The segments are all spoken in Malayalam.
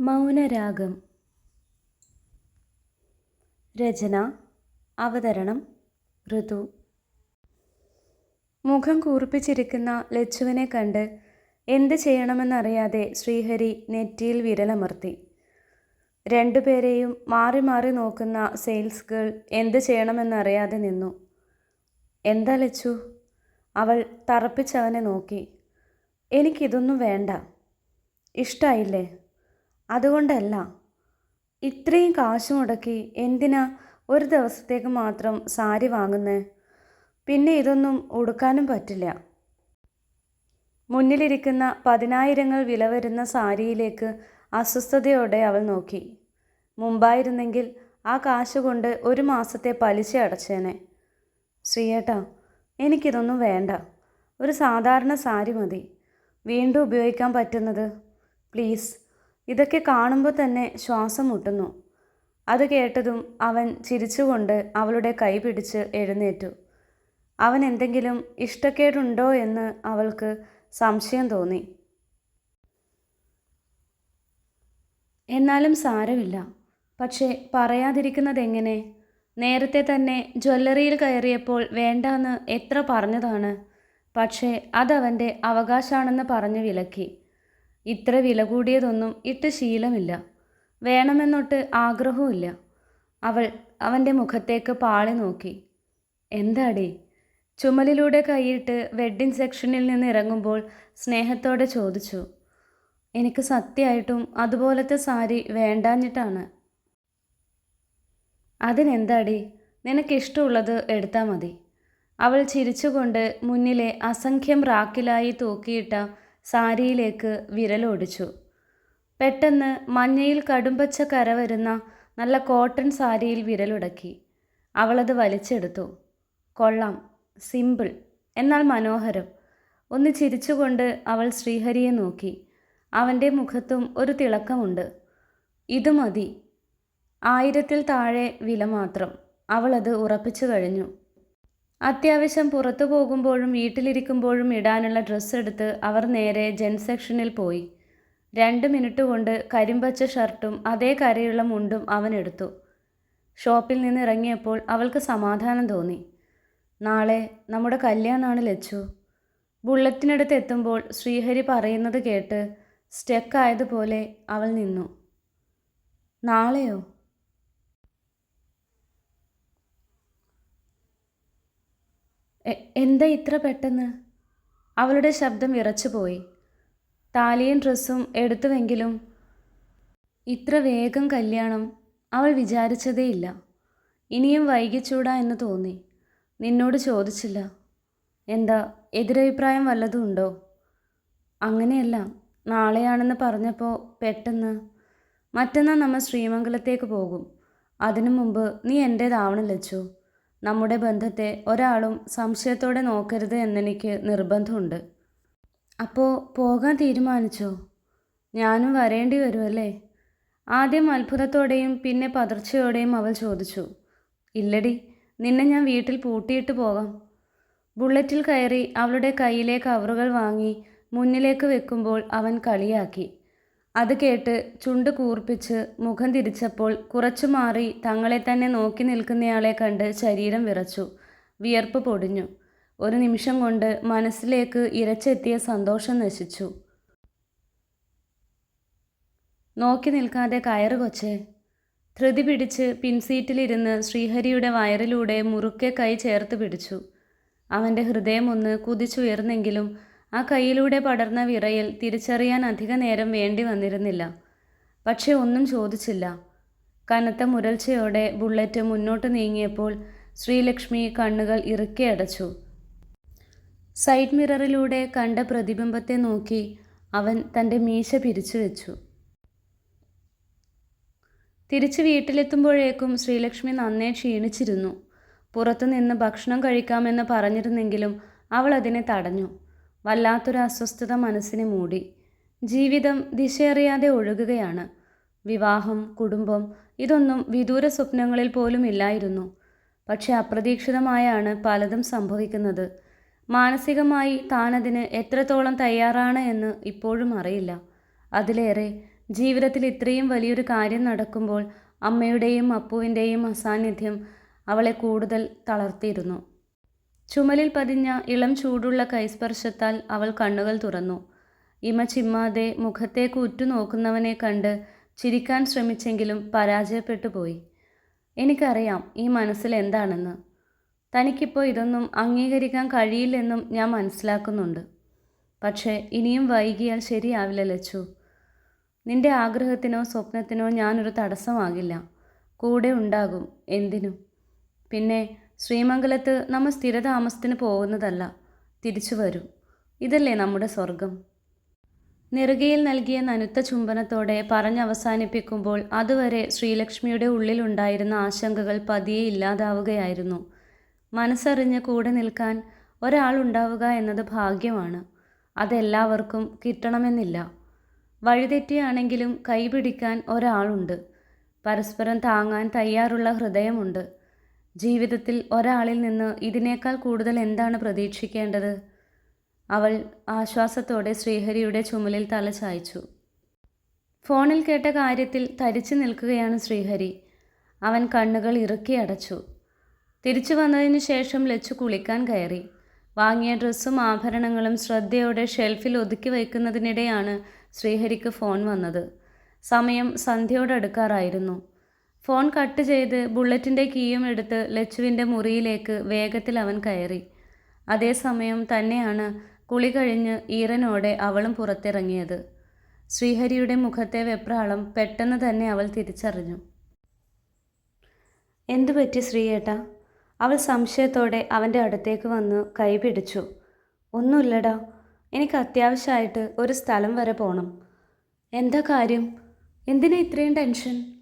മൗനരാഗം. രചന അവതരണം ഋതു. മുഖം കൂർപ്പിച്ചിരിക്കുന്ന ലച്ചുവിനെ കണ്ട് എന്ത് ചെയ്യണമെന്നറിയാതെ ശ്രീഹരി നെറ്റിയിൽ വിരലമർത്തി. രണ്ടുപേരെയും മാറി മാറി നോക്കുന്ന സെയിൽസ് ഗേൾ എന്ത് ചെയ്യണമെന്നറിയാതെ നിന്നു. എന്താ ലച്ചു? അവൾ തറപ്പിച്ചവനെ നോക്കി. എനിക്കിതൊന്നും വേണ്ട. ഇഷ്ടായില്ലേ? അതുകൊണ്ടല്ല. ഇത്രയും കാശ് മുടക്കി എന്തിനാ ഒരു ദിവസത്തേക്ക് മാത്രം സാരി വാങ്ങുന്നേ? പിന്നെ ഇതൊന്നും ഉടുക്കാനും പറ്റില്ല. മുന്നിലിരിക്കുന്ന പതിനായിരങ്ങൾ വില വരുന്ന സാരിയിലേക്ക് അസ്വസ്ഥതയോടെ അവൾ നോക്കി. മുമ്പായിരുന്നെങ്കിൽ ആ കാശ് കൊണ്ട് ഒരു മാസത്തെ പലിശ അടച്ചേനെ. ശ്രീയേട്ടാ എനിക്കിതൊന്നും വേണ്ട. ഒരു സാധാരണ സാരി മതി. വീണ്ടും ഉപയോഗിക്കാൻ പറ്റുന്നത്? പ്ലീസ് ഇതൊക്കെ കാണുമ്പോൾ തന്നെ ശ്വാസം മുട്ടുന്നു. അത് കേട്ടതും അവൻ ചിരിച്ചുകൊണ്ട് അവളുടെ കൈ പിടിച്ച് എഴുന്നേറ്റു. അവൻ എന്തെങ്കിലും ഇഷ്ടക്കേടുണ്ടോ എന്ന് അവൾക്ക് സംശയം തോന്നി. എന്നാലും സാരമില്ല. പക്ഷേ പറയാതിരിക്കുന്നത് എങ്ങനെ നേരത്തെ തന്നെ ജ്വല്ലറിയിൽ കയറിയപ്പോൾ വേണ്ടാന്ന് എത്ര പറഞ്ഞതാണ്? പക്ഷേ അതവന്റെ അവകാശമാണെന്ന് പറഞ്ഞ് വിലക്കി. ഇത്ര വില കൂടിയതൊന്നും ഇട്ട് ശീലമില്ല. വേണമെന്നൊട്ട് ആഗ്രഹവുമില്ല. അവൾ അവന്റെ മുഖത്തേക്ക് പാളി നോക്കി. എന്താടേ? ചുമലിലൂടെ കൈയിട്ട് വെഡ്ഡിംഗ് സെക്ഷനിൽ നിന്ന് ഇറങ്ങുമ്പോൾ സ്നേഹത്തോടെ ചോദിച്ചു. എനിക്ക് സത്യമായിട്ടും അതുപോലത്തെ സാരി വേണ്ടാഞ്ഞിട്ടാണ്. അതിനെന്താടി? നിനക്കിഷ്ടമുള്ളത് എടുത്താൽ മതി. അവൾ ചിരിച്ചുകൊണ്ട് മുന്നിലെ അസംഖ്യം റാക്കിലായി തൂക്കിയിട്ട സാരിയിലേക്ക് വിരലോടിച്ചു. പെട്ടെന്ന് മഞ്ഞയിൽ കടുംപച്ച കര വരുന്ന നല്ല കോട്ടൺ സാരിയിൽ വിരലുടക്കി. അവളത് വലിച്ചെടുത്തു. കൊള്ളാം സിമ്പിൾ എന്നാൽ മനോഹരം. ഒന്ന് ചിരിച്ചുകൊണ്ട് അവൾ ശ്രീഹരിയെ നോക്കി. അവന്റെ മുഖത്തും ഒരു തിളക്കമുണ്ട്. ഇത് മതി. ആയിരത്തിൽ താഴെ വില മാത്രം. അവളത് ഉറപ്പിച്ചു കഴിഞ്ഞു. അത്യാവശ്യം പുറത്തു പോകുമ്പോഴും വീട്ടിലിരിക്കുമ്പോഴും ഇടാനുള്ള ഡ്രസ്സ് എടുത്ത് അവർ നേരെ ജെൻ സെക്ഷനിൽ പോയി. രണ്ട് മിനിറ്റ് കൊണ്ട് കരിമ്പച്ച ഷർട്ടും അതേ കരയുള്ള മുണ്ടും അവൻ എടുത്തു. ഷോപ്പിൽ നിന്ന് ഇറങ്ങിയപ്പോൾ അവൾക്ക് സമാധാനം തോന്നി. നാളെ നമ്മുടെ കല്യാണമാണ് ലച്ചു. ബുള്ളറ്റിനടുത്ത് എത്തുമ്പോൾ ശ്രീഹരി പറയുന്നത് കേട്ട് സ്റ്റെക്കായതുപോലെ അവൾ നിന്നു. നാളെയോ? എന്താ ഇത്ര പെട്ടെന്ന്? അവളുടെ ശബ്ദം ഇറച്ചുപോയി താലിയും ഡ്രസ്സും എടുത്തുവെങ്കിലും ഇത്ര വേഗം കല്യാണം അവൾ വിചാരിച്ചതേയില്ല. ഇനിയും വൈകിച്ചൂടാ എന്ന് തോന്നി. നിന്നോട് ചോദിച്ചില്ല. എന്താ എതിരഭിപ്രായം വല്ലതും ഉണ്ടോ? അങ്ങനെയല്ല നാളെയാണെന്ന് പറഞ്ഞപ്പോൾ പെട്ടെന്ന് മറ്റന്നാൾ നമ്മൾ ശ്രീമംഗലത്തേക്ക് പോകും. അതിനു മുമ്പ് നീ എന്റേതാവണം ലച്ചു. നമ്മുടെ ബന്ധത്തെ ഒരാളും സംശയത്തോടെ നോക്കരുത് എന്നെനിക്ക് നിർബന്ധമുണ്ട്. അപ്പോൾ പോകാൻ തീരുമാനിച്ചോ? ഞാനും വരേണ്ടി വരുമല്ലേ ആദ്യം അത്ഭുതത്തോടെയും പിന്നെ പതർച്ചയോടെയും അവൾ ചോദിച്ചു. ഇല്ലടി നിന്നെ ഞാൻ വീട്ടിൽ പൂട്ടിയിട്ട് പോകാം. ബുള്ളറ്റിൽ കയറി അവളുടെ കയ്യിലെ കവറുകൾ വാങ്ങി മുന്നിലേക്ക് വെക്കുമ്പോൾ അവൻ കളിയാക്കി. അത് കേട്ട് ചുണ്ട് കൂർപ്പിച്ച് മുഖം തിരിച്ചപ്പോൾ കുറച്ചു മാറി തങ്ങളെ തന്നെ നോക്കി നിൽക്കുന്നയാളെ കണ്ട് ശരീരം വിറച്ചു. വിയർപ്പ് പൊടിഞ്ഞു. ഒരു നിമിഷം കൊണ്ട് മനസ്സിലേക്ക് ഇരച്ചെത്തിയ സന്തോഷം നശിച്ചു. നോക്കി നിൽക്കാതെ കയറ് കൊച്ചേ. ധൃതി പിടിച്ച് പിൻസീറ്റിലിരുന്ന് ശ്രീഹരിയുടെ വയറിലൂടെ മുറുക്കെ കൈ ചേർത്ത് പിടിച്ചു. അവന്റെ ഹൃദയം ഒന്ന് കുതിച്ചുയർന്നെങ്കിലും ആ കൈയിലൂടെ പടർന്ന വിറയിൽ തിരിച്ചറിയാൻ അധിക നേരം വേണ്ടി വന്നിരുന്നില്ല. പക്ഷെ ഒന്നും ചോദിച്ചില്ല. കനത്ത മുരൾച്ചയോടെ ബുള്ളറ്റ് മുന്നോട്ട് നീങ്ങിയപ്പോൾ ശ്രീലക്ഷ്മി കണ്ണുകൾ ഇറുക്കി അടച്ചു. സൈഡ് മിററിലൂടെ കണ്ട പ്രതിബിംബത്തെ നോക്കി അവൻ തന്റെ മീശ പിരിച്ചു വെച്ചു. തിരിച്ച് വീട്ടിലെത്തുമ്പോഴേക്കും ശ്രീലക്ഷ്മി നന്നേ ക്ഷീണിച്ചിരുന്നു. പുറത്തുനിന്ന് ഭക്ഷണം കഴിക്കാമെന്ന് പറഞ്ഞിരുന്നെങ്കിലും അവൾ അതിനെ തടഞ്ഞു. വല്ലാത്തൊരു അസ്വസ്ഥത മനസ്സിനെ മൂടി. ജീവിതം ദിശയറിയാതെ ഒഴുകുകയാണ്. വിവാഹം കുടുംബം ഇതൊന്നും വിദൂര സ്വപ്നങ്ങളിൽ പോലും ഇല്ലായിരുന്നു. പക്ഷെ അപ്രതീക്ഷിതമായാണ് പലതും സംഭവിക്കുന്നത്. മാനസികമായി താനതിന് എത്രത്തോളം തയ്യാറാണ് എന്ന് ഇപ്പോഴും അറിയില്ല. അതിലേറെ ജീവിതത്തിൽ ഇത്രയും വലിയൊരു കാര്യം നടക്കുമ്പോൾ അമ്മയുടെയും അപ്പുവിന്റെയും അസാന്നിധ്യം അവളെ കൂടുതൽ തളർത്തിയിരുന്നു. ചുമലിൽ പതിഞ്ഞ ഇളം ചൂടുള്ള കൈസ്പർശത്താൽ അവൾ കണ്ണുകൾ തുറന്നു. ഇമ ചിമ്മാതെ മുഖത്തേക്ക് ഉറ്റുനോക്കുന്നവനെ കണ്ട് ചിരിക്കാൻ ശ്രമിച്ചെങ്കിലും പരാജയപ്പെട്ടു പോയി. എനിക്കറിയാം ഈ മനസ്സിൽ എന്താണെന്ന്. തനിക്കിപ്പോൾ ഇതൊന്നും അംഗീകരിക്കാൻ കഴിയില്ലെന്നും ഞാൻ മനസ്സിലാക്കുന്നുണ്ട്. പക്ഷേ ഇനിയും വൈകിയാൽ ശരിയാവില്ല ലച്ചു. നിന്റെ ആഗ്രഹത്തിനോ സ്വപ്നത്തിനോ ഞാനൊരു തടസ്സമാകില്ല. കൂടെ ഉണ്ടാകും. എന്തിനും. പിന്നെ ശ്രീമംഗലത്ത് നമ്മൾ സ്ഥിരതാമസത്തിന് പോകുന്നതല്ല തിരിച്ചു വരും. ഇതല്ലേ നമ്മുടെ സ്വർഗം നെറുകയിൽ നൽകിയ നനുത്ത ചുംബനത്തോടെ പറഞ്ഞവസാനിപ്പിക്കുമ്പോൾ അതുവരെ ശ്രീലക്ഷ്മിയുടെ ഉള്ളിലുണ്ടായിരുന്ന ആശങ്കകൾ പതിയെ ഇല്ലാതാവുകയായിരുന്നു. മനസ്സറിഞ്ഞ് കൂടെ നിൽക്കാൻ ഒരാളുണ്ടാവുക എന്നത് ഭാഗ്യമാണ്. അതെല്ലാവർക്കും കിട്ടണമെന്നില്ല. വഴിതെറ്റിയാണെങ്കിലും കൈപിടിക്കാൻ ഒരാളുണ്ട്. പരസ്പരം താങ്ങാൻ തയ്യാറുള്ള ഹൃദയമുണ്ട്. ജീവിതത്തിൽ ഒരാളിൽ നിന്ന് ഇതിനേക്കാൾ കൂടുതൽ എന്താണ് പ്രതീക്ഷിക്കേണ്ടത്? അവൾ ആശ്വാസത്തോടെ ശ്രീഹരിയുടെ ചുമലിൽ തല ചായ്ച്ചു. ഫോണിൽ കേട്ട കാര്യത്തിൽ തരിച്ചു നിൽക്കുകയാണ് ശ്രീഹരി. അവൻ കണ്ണുകൾ ഇറുക്കി അടച്ചു. തിരിച്ചു വന്നതിന് ശേഷം ലച്ചു കുളിക്കാൻ കയറി. വാങ്ങിയ ഡ്രസ്സും ആഭരണങ്ങളും ശ്രദ്ധയോടെ ഷെൽഫിൽ ഒതുക്കി വയ്ക്കുന്നതിനിടെയാണ് ശ്രീഹരിക്ക് ഫോൺ വന്നത്. സമയം സന്ധ്യയോടടുക്കാറായിരുന്നു ഫോൺ കട്ട് ചെയ്ത് ബുള്ളറ്റിന്റെ കീയും എടുത്ത് ലച്ചുവിന്റെ മുറിയിലേക്ക് വേഗത്തിൽ അവൻ കയറി. അതേസമയം തന്നെയാണ് കുളി കഴിഞ്ഞ് ഈറനോടെ അവളും പുറത്തിറങ്ങിയത്. ശ്രീഹരിയുടെ മുഖത്തെ വെപ്രാളം പെട്ടെന്ന് തന്നെ അവൾ തിരിച്ചറിഞ്ഞു. എന്തു പറ്റി ശ്രീയേട്ട? അവൾ സംശയത്തോടെ അവന്റെ അടുത്തേക്ക് വന്ന് കൈ പിടിച്ചു. ഒന്നുമില്ലടാ. എനിക്ക് അത്യാവശ്യമായിട്ട് ഒരു സ്ഥലം വരെ പോകണം എന്താ കാര്യം? എന്തിനാ ഇത്രയും ടെൻഷൻ?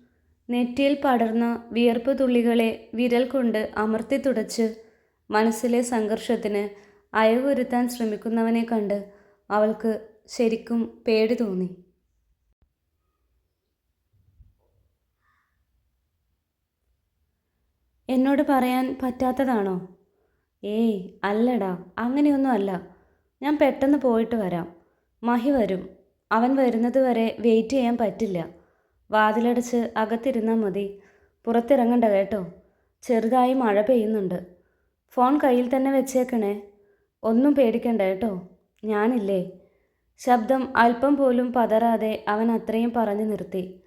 നെറ്റിയിൽ പടർന്ന വിയർപ്പ് തുള്ളികളെ വിരൽ കൊണ്ട് അമർത്തി തുടച്ച് മനസ്സിലെ സംഘർഷത്തിന് അയവുരുത്താൻ ശ്രമിക്കുന്നവനെ കണ്ട് അവൾക്ക് ശരിക്കും പേടി തോന്നി. എന്നോട് പറയാൻ പറ്റാത്തതാണോ? ഏയ് അല്ലടാ അങ്ങനെയൊന്നും അല്ല ഞാൻ പെട്ടെന്ന് പോയിട്ട് വരാം. മഹി വരും. അവൻ വരുന്നത് വരെ വെയിറ്റ് ചെയ്യാൻ പറ്റില്ല. വാതിലടച്ച് അകത്തിരുന്നാൽ മതി. പുറത്തിറങ്ങണ്ട കേട്ടോ. ചെറുതായി മഴ പെയ്യുന്നുണ്ട്. ഫോൺ കയ്യിൽ തന്നെ വെച്ചേക്കണേ. ഒന്നും പേടിക്കണ്ട കേട്ടോ. ഞാനില്ലേ. ശബ്ദം അല്പം പോലും പതറാതെ അവൻ അത്രയും പറഞ്ഞു നിർത്തി.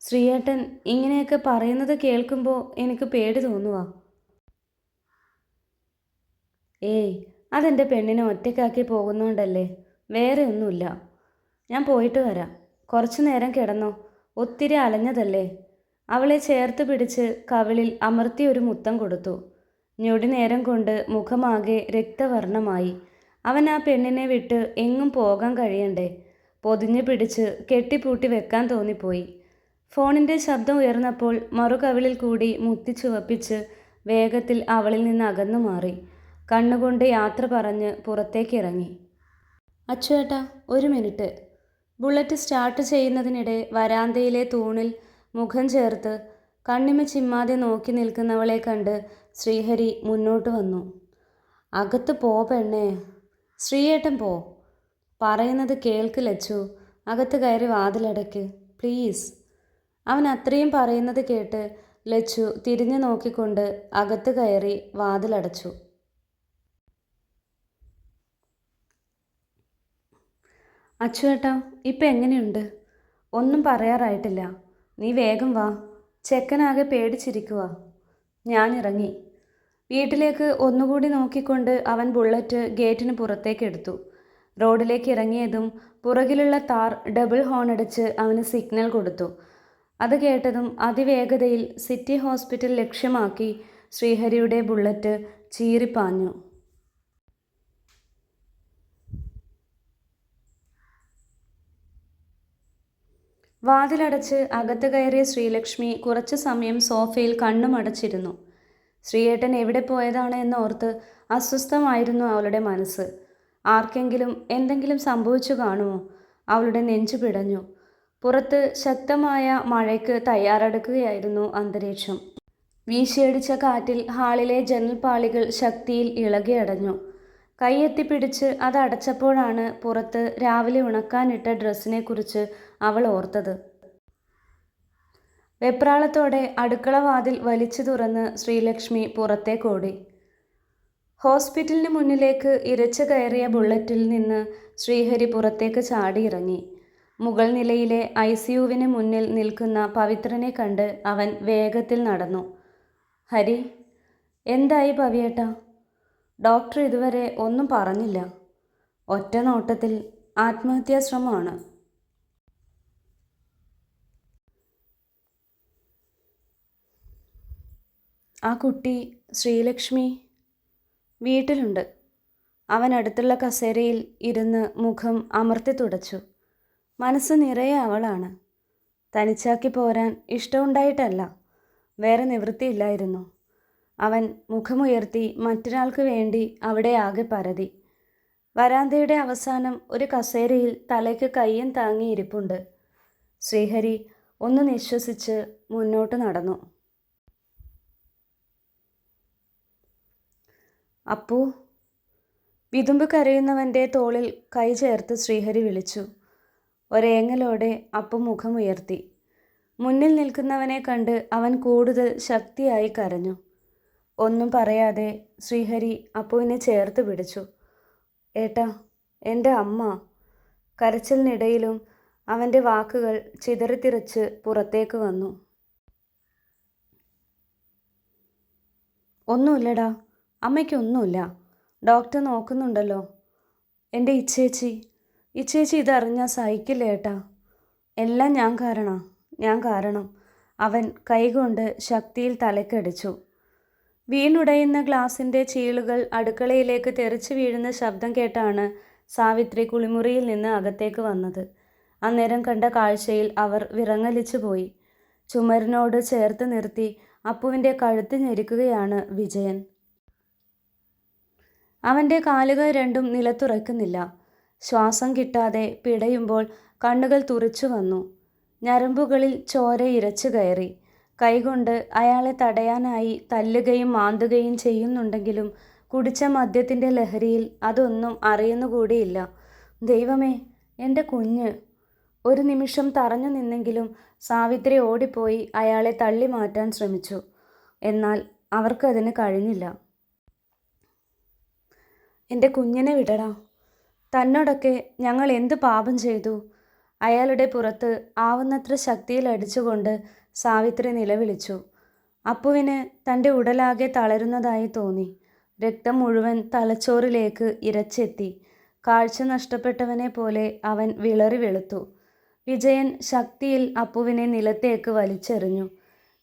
ശ്രീയേട്ടൻ ഇങ്ങനെയൊക്കെ പറയുന്നത് കേൾക്കുമ്പോൾ എനിക്ക് പേടി തോന്നുവാ. ഏയ് അതെന്റെ പെണ്ണിനെ ഒറ്റയ്ക്കാക്കി പോകുന്നോണ്ടല്ലേ? വേറെ ഒന്നുമില്ല. ഞാൻ പോയിട്ട് വരാം. കുറച്ചു നേരം കിടന്നോ. ഒത്തിരി അലഞ്ഞതല്ലേ? അവളെ ചേർത്ത് പിടിച്ച് കവിളിൽ അമർത്തി ഒരു മുത്തം കൊടുത്തു. ഞൊടി നേരം കൊണ്ട് മുഖമാകെ രക്തവർണമായി അവൻ ആ പെണ്ണിനെ വിട്ട് എങ്ങും പോകാൻ കഴിയണ്ടേ? പൊതിഞ്ഞു പിടിച്ച് കെട്ടിപ്പൂട്ടി വെക്കാൻ തോന്നിപ്പോയി. ഫോണിന്റെ ശബ്ദം ഉയർന്നപ്പോൾ മറുകവിളിൽ കൂടി മുത്തി ചുവപ്പിച്ച് വേഗത്തിൽ അവളിൽ നിന്ന് അകന്നു മാറി. കണ്ണുകൊണ്ട് യാത്ര പറഞ്ഞ് പുറത്തേക്കിറങ്ങി അച്ചുവേട്ടാ ഒരു മിനിറ്റ്. ബുള്ളറ്റ് സ്റ്റാർട്ട് ചെയ്യുന്നതിനിടെ വരാന്തയിലെ തൂണിൽ മുഖം ചേർത്ത് കണ്ണിമ ചിമ്മാതെ നോക്കി നിൽക്കുന്നവളെ കണ്ട് ശ്രീഹരി മുന്നോട്ട് വന്നു. അകത്ത് പോ പെണ്ണേ. ശ്രീയേട്ടൻ പോ. പറയുന്നത് കേൾക്ക് ലച്ചു. അകത്ത് കയറി വാതിലടയ്ക്ക് പ്ലീസ്. അവൻ അത്രയും പറയുന്നത് കേട്ട് ലച്ചു തിരിഞ്ഞു നോക്കിക്കൊണ്ട് അകത്ത് കയറി വാതിലടച്ചു. അച്ചുവേട്ടാ ഇപ്പം എങ്ങനെയുണ്ട്? ഒന്നും പറയാറായിട്ടില്ല. നീ വേഗം വാ. ചെക്കനാകെ പേടിച്ചിരിക്കുക ഞാൻ ഇറങ്ങി വീട്ടിലേക്ക് ഒന്നുകൂടി നോക്കിക്കൊണ്ട് അവൻ ബുള്ളറ്റ് ഗേറ്റിന് പുറത്തേക്കെടുത്തു. റോഡിലേക്ക് ഇറങ്ങിയതും പുറകിലുള്ള താർ ഡബിൾ ഹോൺ അടിച്ച് അവന് സിഗ്നൽ കൊടുത്തു. അത് കേട്ടതും അതിവേഗതയിൽ സിറ്റി ഹോസ്പിറ്റൽ ലക്ഷ്യമാക്കി ശ്രീഹരിയുടെ ബുള്ളറ്റ് ചീറിപ്പാഞ്ഞു. വാതിലടച്ച് അകത്ത് കയറിയ ശ്രീലക്ഷ്മി കുറച്ചു സമയം സോഫയിൽ കണ്ണുമടച്ചിരുന്നു ശ്രീയേട്ടൻ എവിടെ പോയതാണ് എന്നോർത്ത് അസ്വസ്ഥമായിരുന്നു അവളുടെ മനസ്സ്. ആർക്കെങ്കിലും എന്തെങ്കിലും സംഭവിച്ചു കാണുമോ? അവളുടെ നെഞ്ചു പിടഞ്ഞു. പുറത്ത് ശക്തമായ മഴയ്ക്ക് തയ്യാറെടുക്കുകയായിരുന്നു അന്തരീക്ഷം. വീശിയടിച്ച കാറ്റിൽ ഹാളിലെ ജനൽപാളികൾ ശക്തിയിൽ ഇളകിയടഞ്ഞു. കൈയെത്തിപ്പിടിച്ച് അത് അടച്ചപ്പോഴാണ് പുറത്ത് രാവിലെ ഉണക്കാനിട്ട ഡ്രസ്സിനെക്കുറിച്ച് അവൾ ഓർത്തത്. വെപ്രാളത്തോടെ അടുക്കള വാതിൽ വലിച്ചു തുറന്ന് ശ്രീലക്ഷ്മി പുറത്തേക്കോടി ഹോസ്പിറ്റലിന് മുന്നിലേക്ക് ഇരച്ചു കയറിയ ബുള്ളറ്റിൽ നിന്ന് ശ്രീഹരി പുറത്തേക്ക് ചാടിയിറങ്ങി. മുകൾ നിലയിലെ ഐ സിയുവിന് മുന്നിൽ നിൽക്കുന്ന പവിത്രനെ കണ്ട് അവൻ വേഗത്തിൽ നടന്നു. ഹരി എന്തായി പവിയേട്ട? ഡോക്ടർ ഇതുവരെ ഒന്നും പറഞ്ഞില്ല. ഒറ്റ നോട്ടത്തിൽ ആത്മഹത്യാശ്രമമാണ് ആ കുട്ടി ശ്രീലക്ഷ്മി വീട്ടിലുണ്ട്. അവൻ അടുത്തുള്ള കസേരയിൽ ഇരുന്ന് മുഖം അമർത്തി തുടച്ചു. മനസ്സ് നിറയെ അവളാണ്. തനിച്ചാക്കി പോരാൻ ഇഷ്ടമുണ്ടായിട്ടല്ല. വേറെ നിവൃത്തിയില്ലായിരുന്നു. അവൻ മുഖമുയർത്തി മറ്റൊരാൾക്ക് വേണ്ടി അവിടെ ആകെ പരതി. വരാന്തയുടെ അവസാനം ഒരു കസേരയിൽ തലയ്ക്ക് കയ്യും താങ്ങിയിരിപ്പുണ്ട് ശ്രീഹരി ഒന്ന് നിശ്വസിച്ച് മുന്നോട്ട് നടന്നു. അപ്പൂ വിതുമ്പ് കരയുന്നവന്റെ തോളിൽ കൈ ചേർത്ത് ശ്രീഹരി വിളിച്ചു. ഒരേങ്ങലോടെ അപ്പു മുഖമുയർത്തി. മുന്നിൽ നിൽക്കുന്നവനെ കണ്ട് അവൻ കൂടുതൽ ശക്തിയായി കരഞ്ഞു. ഒന്നും പറയാതെ ശ്രീഹരി അപ്പുവിനെ ചേർത്ത് പിടിച്ചു. ഏട്ടാ എന്റെ അമ്മ. കരച്ചിലിനിടയിലും അവന്റെ വാക്കുകൾ ചിതറിത്തിറച്ച് പുറത്തേക്ക് വന്നു. ഒന്നുമില്ലടാ അമ്മയ്ക്കൊന്നുമില്ല ഡോക്ടർ നോക്കുന്നുണ്ടല്ലോ. എന്റെ ഇച്ചേച്ചി. ഇച്ചേച്ചി ഇതറിഞ്ഞാൽ സഹിക്കില്ല ഏട്ടാ. എല്ലാം ഞാൻ കാരണ. ഞാൻ കാരണം അവൻ കൈകൊണ്ട് ശക്തിയിൽ തലക്കടിച്ചു. വീണുടയുന്ന ഗ്ലാസിന്റെ ചീളുകൾ അടുക്കളയിലേക്ക് തെറിച്ചു വീഴുന്ന ശബ്ദം കേട്ടാണ് സാവിത്രി കുളിമുറിയിൽ നിന്ന് അകത്തേക്ക് വന്നത്. അന്നേരം കണ്ട കാഴ്ചയിൽ അവർ വിറങ്ങലിച്ചു പോയി. ചുമരിനോട് ചേർത്ത് നിർത്തി അപ്പുവിന്റെ കഴുത്ത് ഞെരിക്കുകയാണ് വിജയൻ. അവന്റെ കാലുകൾ രണ്ടും നിലത്തുറയ്ക്കുന്നില്ല. ശ്വാസം കിട്ടാതെ പിടയുമ്പോൾ കണ്ണുകൾ തുറിച്ചു വന്നു. ഞരമ്പുകളിൽ ചോര ഇരച്ചു കയറി. കൈകൊണ്ട് അയാളെ തടയാനായി തല്ലുകയും മാന്തുകയും ചെയ്യുന്നുണ്ടെങ്കിലും കുടിച്ച മദ്യത്തിന്റെ ലഹരിയിൽ അതൊന്നും അറിയുന്നുകൂടിയില്ല. ദൈവമേ എന്റെ കുഞ്ഞ്. ഒരു നിമിഷം തറഞ്ഞു നിന്നെങ്കിലും സാവിത്രി ഓടിപ്പോയി അയാളെ തള്ളി മാറ്റാൻ ശ്രമിച്ചു. എന്നാൽ അവർക്കതിന് കഴിഞ്ഞില്ല. എന്റെ കുഞ്ഞിനെ വിടടാ. തന്നോടൊക്കെ ഞങ്ങൾ എന്ത് പാപം ചെയ്തു? അയാളുടെ പുറത്ത് ആവുന്നത്ര ശക്തിയിൽ അടിച്ചുകൊണ്ട് സാവിത്രി നിലവിളിച്ചു. അപ്പുവിന് തന്റെ ഉടലാകെ തളരുന്നതായി തോന്നി. രക്തം മുഴുവൻ തലച്ചോറിലേക്ക് ഇരച്ചെത്തി. കാഴ്ച നഷ്ടപ്പെട്ടവനെ പോലെ അവൻ വിളറി വെളുത്തു. വിജയൻ ശക്തിയിൽ അപ്പുവിനെ നിലത്തേക്ക് വലിച്ചെറിഞ്ഞു.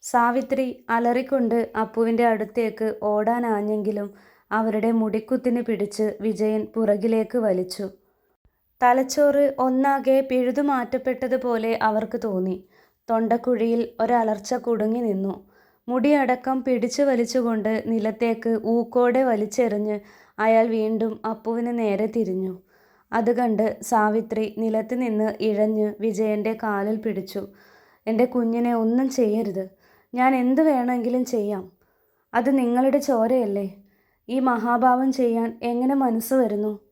സാവിത്രി അലറിക്കൊണ്ട് അപ്പുവിന്റെ അടുത്തേക്ക് ഓടാനാഞ്ഞെങ്കിലും അവരുടെ മുടിക്കുത്തിന് പിടിച്ച് വിജയൻ പുറകിലേക്ക് വലിച്ചു. തലച്ചോറ് ഒന്നാകെ പിഴുതു മാറ്റപ്പെട്ടതുപോലെ അവർക്ക് തോന്നി. തൊണ്ടക്കുഴിയിൽ ഒരലർച്ച കുടുങ്ങി നിന്നു. മുടിയടക്കം പിടിച്ചു വലിച്ചുകൊണ്ട് നിലത്തേക്ക് ഊക്കോടെ വലിച്ചെറിഞ്ഞ് അയാൾ വീണ്ടും അപ്പുവിന് നേരെ തിരിഞ്ഞു. അത് കണ്ട് സാവിത്രി നിലത്ത് നിന്ന് ഇഴഞ്ഞ് വിജയന്റെ കാലിൽ പിടിച്ചു. എന്റെ കുഞ്ഞിനെ ഒന്നും ചെയ്യരുത്. ഞാൻ എന്ത് വേണമെങ്കിലും ചെയ്യാം. അത് നിങ്ങളുടെ ചോരയല്ലേ? ഈ മഹാഭാവം ചെയ്യാൻ എങ്ങനെ മനസ്സ് വരുന്നു?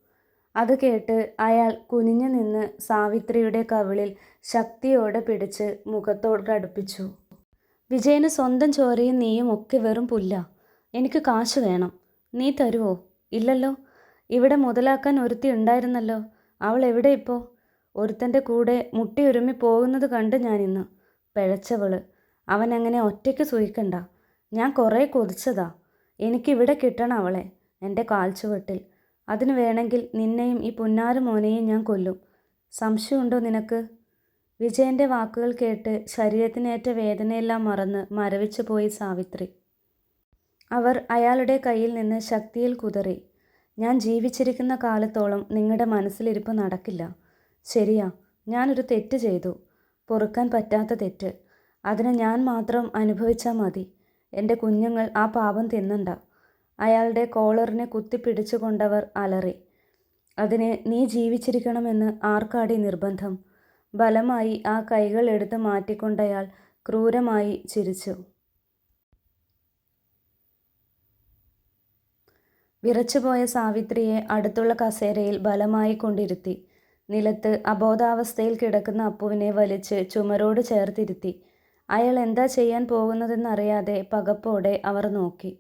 അത് കേട്ട് അയാൾ കുനിഞ്ഞു നിന്ന് സാവിത്രിയുടെ കവിളിൽ ശക്തിയോടെ പിടിച്ച് മുഖത്തോടടുപ്പിച്ചു വിജയന് സ്വന്തം ചോരയും നീയും ഒക്കെ വെറും പുല്ല. എനിക്ക് കാശ് വേണം. നീ തരുവോ? ഇല്ലല്ലോ. ഇവിടെ മുതലാക്കാൻ ഒരുത്തി ഉണ്ടായിരുന്നല്ലോ. അവൾ എവിടെ ഇപ്പോൾ ഒരുത്തന്റെ കൂടെ മുട്ടിയൊരുമി പോകുന്നത് കണ്ട് ഞാനിന്ന് പിഴച്ചവൾ. അവൻ അങ്ങനെ ഒറ്റയ്ക്ക് സൂയിക്കണ്ട. ഞാൻ കുറേ കൊതിച്ചതാ. എനിക്കിവിടെ കിട്ടണം അവളെ. എന്റെ കാൽച്ചുവട്ടിൽ. അതിന് വേണമെങ്കിൽ നിന്നെയും ഈ പുന്നാരു മോനെയും ഞാൻ കൊല്ലും. സംശയമുണ്ടോ നിനക്ക്? വിജയന്റെ വാക്കുകൾ കേട്ട് ശരീരത്തിനേറ്റ വേദനയെല്ലാം മറന്ന് മരവിച്ചു പോയി സാവിത്രി. അവർ അയാളുടെ കയ്യിൽ നിന്ന് ശക്തിയിൽ കുതറി. ഞാൻ ജീവിച്ചിരിക്കുന്ന കാലത്തോളം നിങ്ങളുടെ മനസ്സിലിരിപ്പ് നടക്കില്ല. ശരിയാ ഞാനൊരു തെറ്റ് ചെയ്തു. പൊറുക്കാൻ പറ്റാത്ത തെറ്റ്. അതിനെ ഞാൻ മാത്രം അനുഭവിച്ചാൽ മതി. എന്റെ കുഞ്ഞുങ്ങൾ ആ പാപം തിന്നണ്ട. അയാളുടെ കോളറിനെ കുത്തിപ്പിടിച്ചുകൊണ്ടവർ അലറി അതിന് നീ ജീവിച്ചിരിക്കണമെന്ന് ആർക്കാടി നിർബന്ധം ബലമായി ആ കൈകൾ എടുത്ത് മാറ്റിക്കൊണ്ടയാൾ ക്രൂരമായി ചിരിച്ചു വിറച്ചുപോയ സാവിത്രിയെ അടുത്തുള്ള കസേരയിൽ ബലമായി കൊണ്ടിരുത്തി. നിലത്ത് അബോധാവസ്ഥയിൽ കിടക്കുന്ന അപ്പുവിനെ വലിച്ച് ചുമരോട് ചേർത്തിരുത്തി. അയാൾ എന്താ ചെയ്യാൻ പോകുന്നതെന്നറിയാതെ പകപ്പോടെ അവർ നോക്കി.